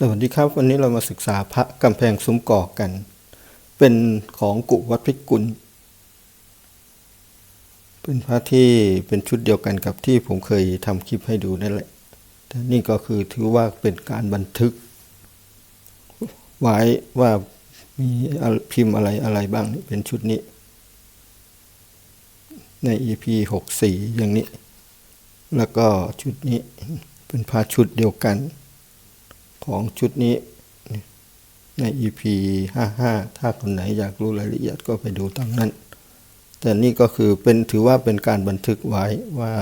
สวัสดีครับ วันนี้เรามาศึกษาพระกำแพงซุ้มก่อกัน เป็นของกุวัดพิกุล เป็นพระที่เป็นชุดเดียวกันกับที่ผมเคยทำคลิปให้ดูนั่นแหละ แต่นี่ก็คือถือว่าเป็นการบันทึก ไว้ว่ามีพิมพ์อะไรอะไรบ้างเป็นชุดนี้ ใน EP หกสี่อย่างนี้ แล้วก็ชุดนี้เป็นพระชุดเดียวกัน ของชุดนี้ใน EP ห้าห้าถ้าคนไหนอยากรู้รายละเอียดก็ไปดูตามนั้น แต่นี่ก็คือเป็นถือว่าเป็นการบันทึกไว้ว่า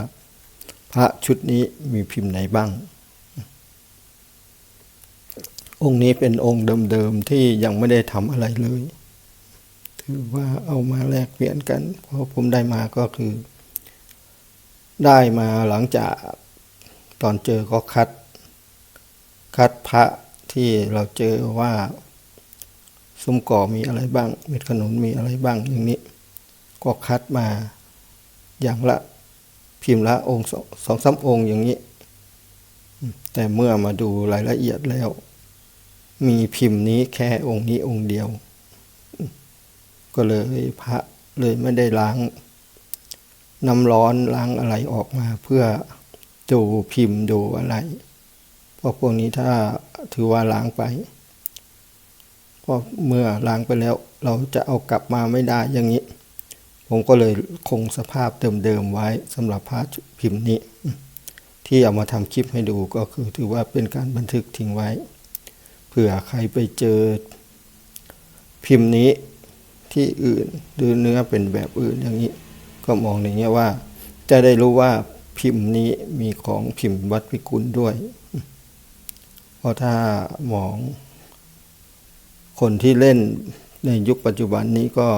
พระชุดนี้มีพิมพ์ไหนบ้าง องค์นี้เป็นองค์เดิมๆที่ยังไม่ได้ทำอะไรเลย ถือว่าเอามาแลกเปลี่ยนกัน เพราะผมได้มาก็คือ ได้มาหลังจากตอนเจอก็คัด คัดพระที่เราเจอว่าซุ้มก่อมีอะไรบ้าง เม็ดขนุนมีอะไรบ้างอย่างนี้ ก็คัดมาอย่างละพิมพ์ละองค์สองสามองค์อย่างนี้ แต่เมื่อมาดูรายละเอียดแล้ว มีพิมพ์นี้แค่องค์นี้องค์เดียว ก็เลยพระเลยไม่ได้ล้างน้ำร้อนล้างอะไรออกมาเพื่อดูพิมพ์ดูอะไร พราะพวกนี้ถ้าถือว่าล้างไปเพราะเมื่อล้างไปแล้วเราจะเอากลับมาไม่ได้อย่างนี้ ผมก็เลยคงสภาพเดิมๆไว้สำหรับพระพิมพ์นี้ ที่เอามาทำคลิปให้ดูก็คือถือว่าเป็นการบันทึกทิ้งไว้เผื่อใครไปเจอพิมพ์นี้ที่อื่นหรือเนื้อเป็นแบบอื่นอย่างนี้ ก็มองอย่างเงี้ยว่า จะได้รู้ว่าพิมพ์นี้มีของพิมพ์วัดพิกุลด้วย ราะถ้ามองคนที่เล่นในยุคปัจจุบันนี้ก็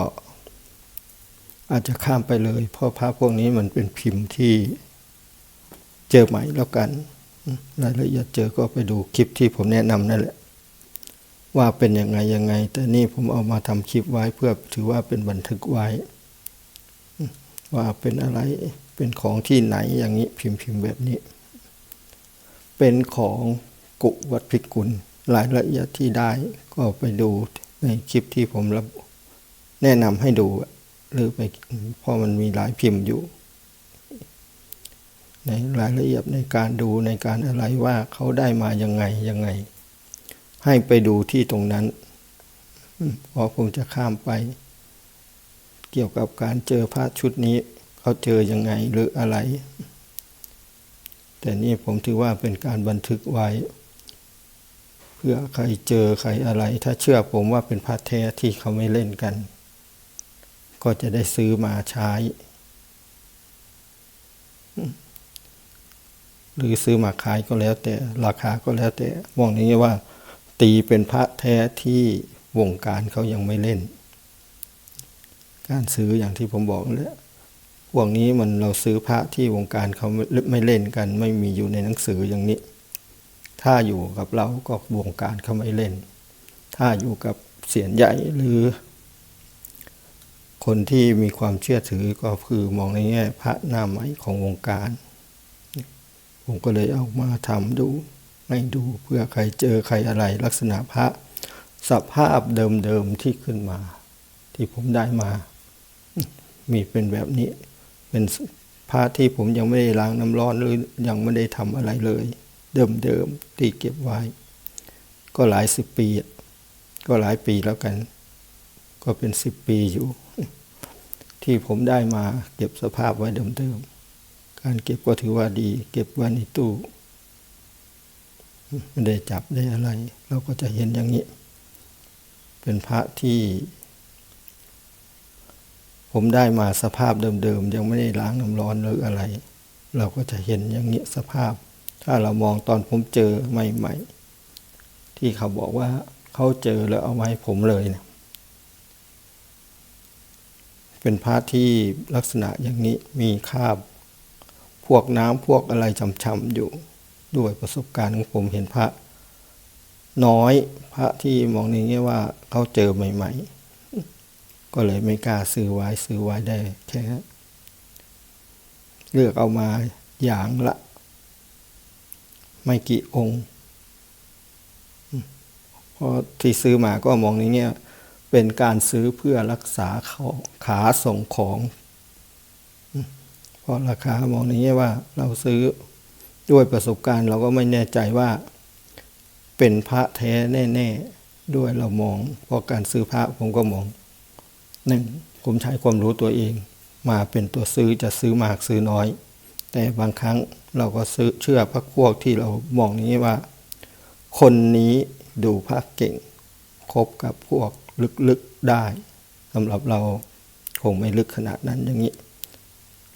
อาจจะข้ามไปเลย เพราะพระพวกนี้มันเป็นพิมพ์ที่เจอใหม่แล้วกัน รายละเอียดเจอก็ไปดูคลิปที่ผมแนะนำนั่นแหละ ว่าเป็นยังไงยังไง แต่นี่ผมเอามาทำคลิปไว้เพื่อถือว่าเป็นบันทึกไว้ ว่าเป็นอะไรเป็นของที่ไหนอย่างนี้พิมพ์พิมพ์แบบนี้ เป็นของ กุวัดพิกุล รายละเอียดที่ได้ก็ไปดูในคลิปที่ผมระบุแนะนำให้ดูหรือไปเพราะมันมีหลายพิมพ์อยู่ ในรายละเอียดในการดูในการอะไรว่าเขาได้มายังไงยังไง ให้ไปดูที่ตรงนั้นพราะผมจะข้ามไป เกี่ยวกับการเจอพระชุดนี้ เขาเจอยังไงหรืออะไร แต่นี่ผมถือว่าเป็นการบันทึกไว้ เพื่อใครเจอใครอะไร ถ้าเชื่อผมว่าเป็นพระแท้ที่เขาไม่เล่นกัน ก็จะได้ซื้อมาใช้ หรือซื้อมาขายก็แล้วแต่ ราคาก็แล้วแต่มองนี้ว่า ตีเป็นพระแท้ที่วงการเขายังไม่เล่น การซื้ออย่างที่ผมบอกแล้วพวกนี้มันเราซื้อพระที่วงการเขาไม่เล่นกัน ไม่มีอยู่ในหนังสืออย่างนี้ ถ้าอยู่กับเราก็วงการเขาไม่เล่น ถ้าอยู่กับเสียนใหญ่หรือ คนที่มีความเชื่อถือก็คือมองในแง่พระหน้าใหม่ของวงการ ผมก็เลยเอามาทำดูให้ดูเพื่อใครเจอใครอะไรลักษณะพระสภาพเดิมๆที่ขึ้นมา ที่ผมได้มา มีเป็นแบบนี้ เป็นพระที่ผมยังไม่ได้ล้างน้ำร้อนหรือยังไม่ได้ทำอะไรเลย เดิมๆที่เก็บไว้ ก็หลายสิบปี ก็หลายปีแล้วกัน ก็เป็นสิบปีอยู่ ที่ผมได้มาเก็บสภาพไว้เดิมๆการเก็บก็ถือว่าดี เก็บไว้ในตู้ไม่ได้จับได้อะไร เราก็จะเห็นอย่างนี้ เป็นพระที่ ผมได้มาสภาพเดิมๆ ยังไม่ได้ล้างน้ำร้อนหรืออะไร เราก็จะเห็นอย่างนี้สภาพ ถ้าเรามองตอนผมเจอใหม่ๆ ที่เขาบอกว่าเขาเจอแล้วเอาไว้ผมเลยเนะเป็นพระที่ลักษณะอย่างนี้มีคาบพวกน้ำพวกอะไรช้ำๆอยู่ด้วยประสบการณ์ของผมเห็นพระ น้อยพระที่มองในแง่ว่าเขาเจอใหม่ ๆ ก็เลยไม่กล้าซื้อไว้ซื้อไว้ได้แค่เลือกเอามาอย่างละ ไม่กี่องค์เพราะที่ซื้อมาก็มองในแง่เป็นการซื้อเพื่อรักษาเของขาส่งของ เพราะราคามองในแง่ว่าเราซื้อด้วยประสบการณ์เราก็ไม่แน่ใจว่า เป็นพระแท้แน่ ๆ ด้วยเรามอง เพราะการซื้อพระผมก็มองหนึ่งผมใช้ความรู้ตัวเอง มาเป็นตัวซื้อจะซื้อมากซื้อน้อย แต่บางครั้งเราก็ซื้อเชื่อพระพวกที่เรามองนี้ว่า คนนี้ดูพระเก่ง คบกับพวกลึกๆได้สำหรับเราคงไม่ลึกขนาดนั้นอย่างนี้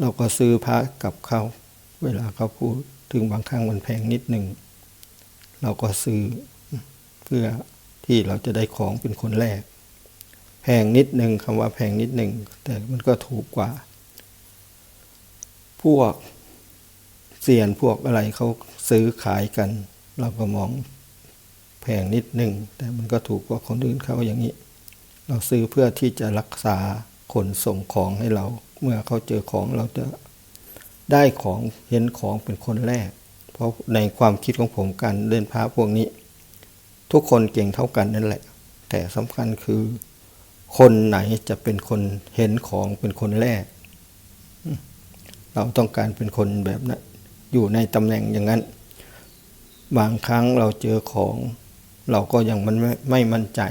เราก็ซื้อพระกับเขา เวลาเขาพูดถึงบางครั้งมันแพงนิดหนึ่ง เราก็ซื้อเพื่อที่เราจะได้ของเป็นคนแรก แพงนิดหนึ่งคำว่าแพงนิดหนึ่งแต่มันก็ถูกกว่า พวก เซียนพวกอะไรเขาซื้อขายกัน เราก็มองแพงนิดหนึ่งแต่มันก็ถูกกว่าคนอื่นเขาอย่างนี้ เราซื้อเพื่อที่จะรักษาคนส่งของให้เรา เมื่อเขาเจอของเราจะได้ของเห็นของเป็นคนแรก เพราะในความคิดของผมการเล่นพระพวกนี้ ทุกคนเก่งเท่ากันนั่นแหละ แต่สำคัญคือ คนไหนจะเป็นคนเห็นของเป็นคนแรก เราต้องการเป็นคนแบบนั้น อยู่ในตำแหน่งอย่างนั้น บางครั้งเราเจอของ เราก็ยังมันไม่ไม่มั่นใจ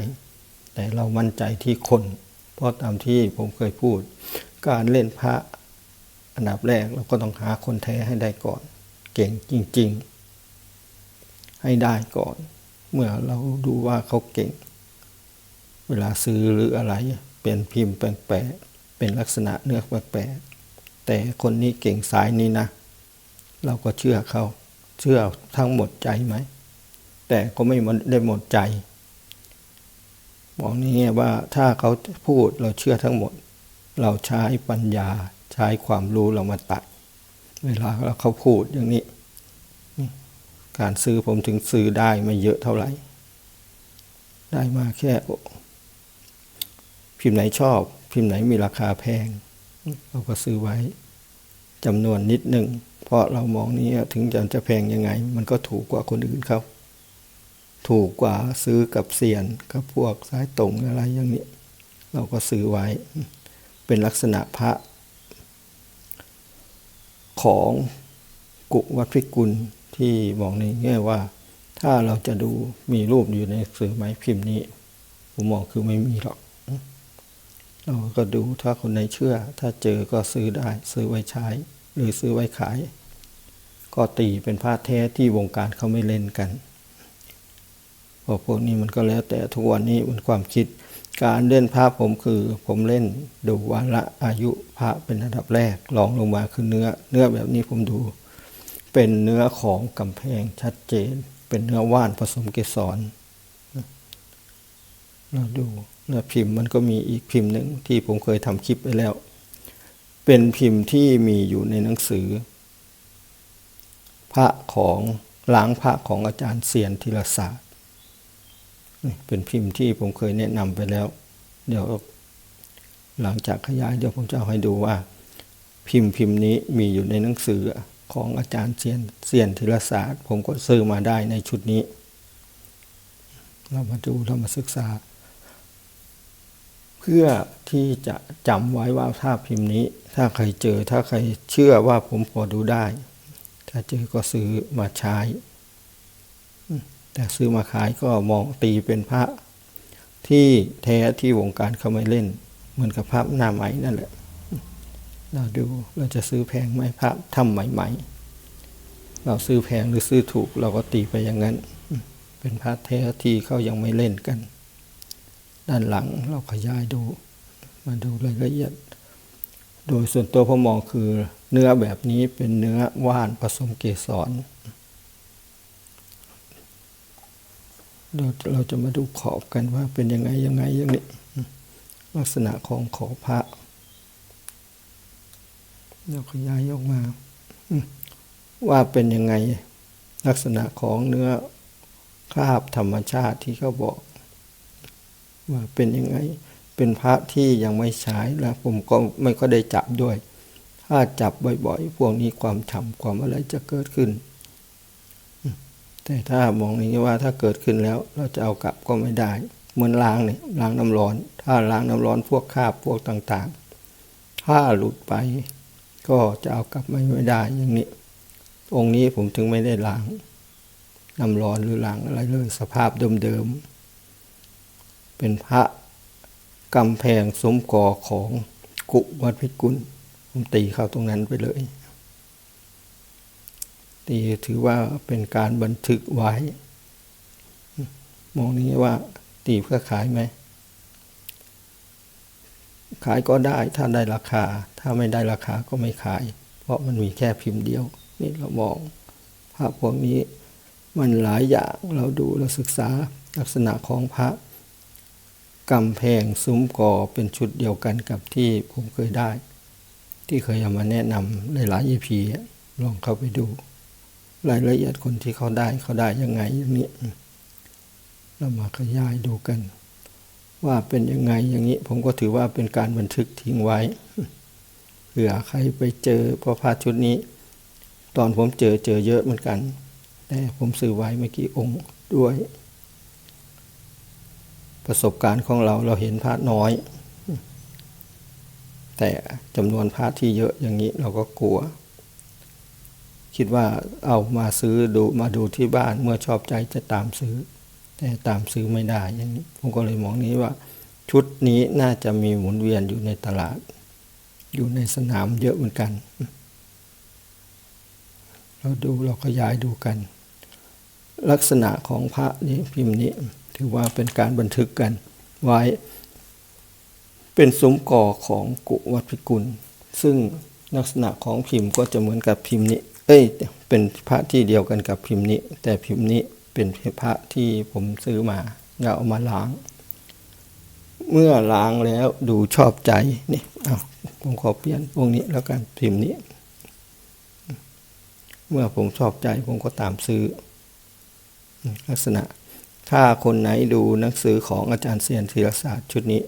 แต่เรามั่นใจที่คน เพราะตามที่ผมเคยพูด การเล่นพระอันดับแรกเราก็ต้องหาคนแท้ให้ได้ก่อน เก่งจริง ๆ ให้ได้ก่อน เมื่อเราดูว่าเขาเก่ง เวลาซื้อหรืออะไรเป็นพิมพ์แปลกๆเป็นลักษณะเนื้อแปลกๆแต่คนนี้เก่งสายนี้นะ เราก็เชื่อเขาเชื่อทั้งหมดใจไหม แต่ก็ไม่ได้หมดใจบอกนี่ว่าถ้าเขาพูดเราเชื่อทั้งหมด เราใช้ปัญญาใช้ความรู้เรามาตัด เวลาเราเขาพูดอย่างนี้การซื้อผมถึงซื้อได้ไม่เยอะเท่าไหร่ ได้มาแค่ พิมพ์ไหนชอบ พิมพ์ไหนมีราคาแพงเราก็ซื้อไว้จำนวนนิดหนึ่ง ราะเรามองนี้ถึงจะจะแพงยังไง มันก็ถูกกว่าคนอื่นเขาถูกกว่าซื้อกับเซียนกับพวกสายตรงอะไรอย่างนี้ เราก็ซื้อไว้ เป็นลักษณะพระ ของกุวัดพิกุลที่บอกในแง่ว่า ถ้าเราจะดูมีรูปอยู่ในสื่อไม้พิมพ์นี้ ผมมองคือไม่มีหรอก เราก็ดูถ้าคนไหนเชื่อ ถ้าเจอก็ซื้อได้ ซื้อไว้ใช้ หรือซื้อไว้ขาย ก็ตีเป็นพระแท้ที่วงการเขาไม่เล่นกันพราะพวกนี้มันก็แล้วแต่ทุกวันนี้มันความคิด การเล่นพระผมคือ ผมเล่นดูวันละอายุพระเป็นอันดับแรกรองลงมาคือเนื้อ เนื้อแบบนี้ผมดู เป็นเนื้อของกำแพงชัดเจน เป็นเนื้อว่านผสมเกสรเราดูเนื้อพิมพ์มันก็มีอีกพิมพ์หนึ่งที่ผมเคยทำคลิปไปแล้ว เป็นพิมพ์ที่มีอยู่ในหนังสือ พระของล้างพระของอาจารย์เสียนธีรศาสตร์เป็นพิมพ์ที่ผมเคยแนะนำไปแล้ว เดี๋ยวหลังจากขยายเดี๋ยวผมจะให้ดูว่า พิมพ์พิมพ์นี้มีอยู่ในหนังสือของอาจารย์เซียนเซียนธีรศาสตร์ ผมก็ซื้อมาได้ในชุดนี้ เรามาดูเรามาศึกษา เพื่อที่จะจำไว้ว่าถ้าพิมพ์นี้ ถ้าใครเจอถ้าใครเชื่อว่าผมพอดูได้ ถ้าเจอก็ซื้อมาใช้ แต่ซื้อมาขายก็มองตีเป็นพระที่แท้ที่วงการเขาไม่เล่น เหมือนกับพระหน้าใหม่นั่นแหละ เราดูเราจะซื้อแพงไหมพระทำใหม่ๆเราซื้อแพงหรือซื้อถูกเราก็ตีไปอย่างนั้น เป็นพระแท้ที่เขายังไม่เล่นกัน ด้านหลังเราขยายดู มาดูรายละเอียด โดยส่วนตัวผมมองคือ เนื้อแบบนี้เป็นเนื้อว่านผสมเกสรเราเราจะมาดูขอบกันว่าเป็นยังไงยังไงอย่างนี้ลักษณะของขอบพระเราขยายออกมาว่าเป็นยังไงลักษณะของเนื้อคราบธรรมชาติที่เขาบอก ว่าเป็นยังไง เป็นพระที่ยังไม่ใช้แล้วผมก็ไม่ก็ได้จับด้วย ถ้าจับบ่อยๆ พวกนี้ความฉ่ำความอะไรจะเกิดขึ้น แต่ถ้ามองอย่างนี้ว่าถ้าเกิดขึ้นแล้ว เราจะเอากลับก็ไม่ได้ เหมือนล้างเนี่ยล้างน้ำร้อน ถ้าล้างน้ำร้อนพวกคาบพวกต่างๆ ถ้าหลุดไป ก็จะเอากลับไม่ไม่ได้อย่างนี้ องค์นี้ผมถึงไม่ได้ล้างน้ำร้อนหรือล้างอะไรเลย สภาพเดิมๆเป็นพระกำแพงสมกอของกุวัดพิกุล ผมตีเข้าตรงนั้นไปเลย ตีถือว่าเป็นการบันทึกไว้ มองนี้ว่าตีเพื่อขายไหม ขายก็ได้ถ้าได้ราคา ถ้าไม่ได้ราคาก็ไม่ขาย เพราะมันมีแค่พิมพ์เดียว นี่เรามองพระพวกนี้มันหลายอย่างเราดูเราศึกษาลักษณะของพระกำแพงซุ้มก่อเป็นชุดเดียวกันกับที่ผมเคยได้ ที่เคยเอามาแนะนำหลาย EP ลองเข้าไปดู รายละเอียดคนที่เขาได้เขาได้ยังไงอย่างนี้เรามาขยายดูกัน ว่าเป็นยังไงอย่างนี้ ผมก็ถือว่าเป็นการบันทึกทิ้งไว้เผื่อใครไปเจอเพราะพระชุดนี้ ตอนผมเจอเจอเยอะเหมือนกัน แต่ผมซื้อไว้ไม่กี่องค์ด้วย ประสบการณ์ของเราเราเห็นพระน้อย แต่จำนวนพระที่เยอะอย่างนี้เราก็กลัว คิดว่าเอามาซื้อดูมาดูที่บ้านเมื่อชอบใจจะตามซื้อ แต่ตามซื้อไม่ได้อย่างนี้ผมก็เลยมองนี้ว่า ชุดนี้น่าจะมีหมุนเวียนอยู่ในตลาด อยู่ในสนามเยอะเหมือนกัน เราดูเราขยายดูกัน ลักษณะของพระนี้พิมพ์นี้ ถือว่าเป็นการบันทึกกันไว้ เป็นซุ้มก่อของกุวัดพิกุล ซึ่งลักษณะของพิมพ์ก็จะเหมือนกับพิมพ์นี้ เอ้ย เป็นพระที่เดียวกันกับพิมพ์นี้ แต่พิมพ์นี้เป็นพระที่ผมซื้อมาแล้วเอามาล้าง เมื่อล้างแล้วดูชอบใจนี่เอาผมขอเปลี่ยนองค์นี้แล้วกันพิมพ์นี้ เมื่อผมชอบใจผมก็ตามซื้อ ลักษณะถ้าคนไหนดูหนังสือของอาจารย์เซียนธีรศาสตร์ชุดนี้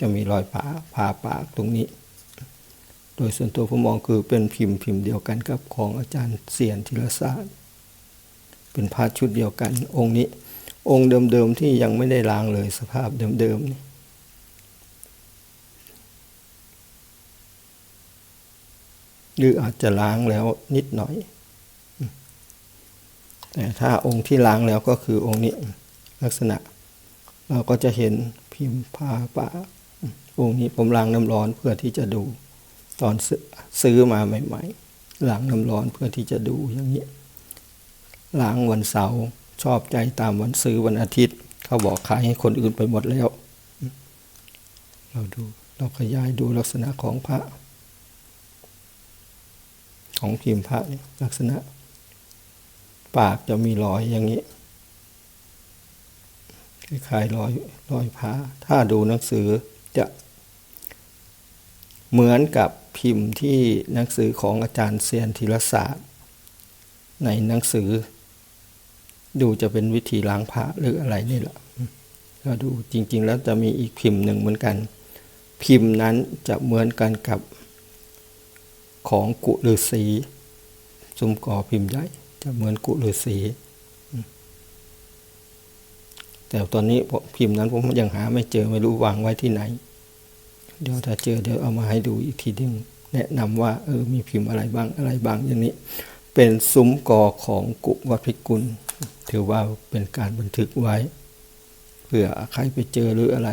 จะมีรอยผ่าผ่าปากตรงนี้ โดยส่วนตัวผมมองคือเป็นพิมพ์พิมพ์เดียวกันกับของอาจารย์เซียนธีรศาสตร์เป็นพาชุดเดียวกัน องค์นี้ องค์เดิมๆที่ยังไม่ได้ล้างเลยสภาพเดิมๆนี่หรืออาจจะล้างแล้วนิดหน่อย แต่ถ้าองค์ที่ล้างแล้วก็คือองค์นี้ลักษณะ เราก็จะเห็นพิมพ์ผ้าป่า องค์นี้ผมล้างน้ำร้อนเพื่อที่จะดูตอนซื้อมาใหม่ๆล้างน้ำร้อนเพื่อที่จะดูอย่างนี้ล้างวันเสาร์ชอบใจตามวันซื้อวันอาทิตย์ เขาบอกขายให้คนอื่นไปหมดแล้ว เราดูเราขยายดูลักษณะของพระ ของพิมพ์พระนี่ลักษณะ ปากจะมีรอยอย่างนี้คล้ายๆรอยรอยผ้า ถ้าดูหนังสือ จะเหมือนกับพิมพ์ที่หนังสือของอาจารย์เซียนธีรศาสตร์ ในหนังสือ ดูจะเป็นวิธีล้างผ้าหรืออะไรนี่แหละก็ดูจริง ๆ แล้วจะมีอีกพิมพ์หนึ่งเหมือนกัน พิมพ์นั้นจะเหมือนกันกับของกุฤาษีสุมก่อพิมพ์ใหญ่จะเหมือนกุฤาษีแต่ตอนนี้พิมพ์นั้นผมยังหาไม่เจอไม่รู้วางไว้ที่ไหน เดี๋ยวถ้าเจอเดี๋ยวเอามาให้ดูอีกทีนึงแนะนำว่าเออมีพิมพ์อะไรบ้างอะไรบ้างอย่างนี้ เป็นซุ้มกอของกุวัดพิกุล ถือว่าเป็นการบันทึกไว้ เผื่อใครไปเจอหรืออะไร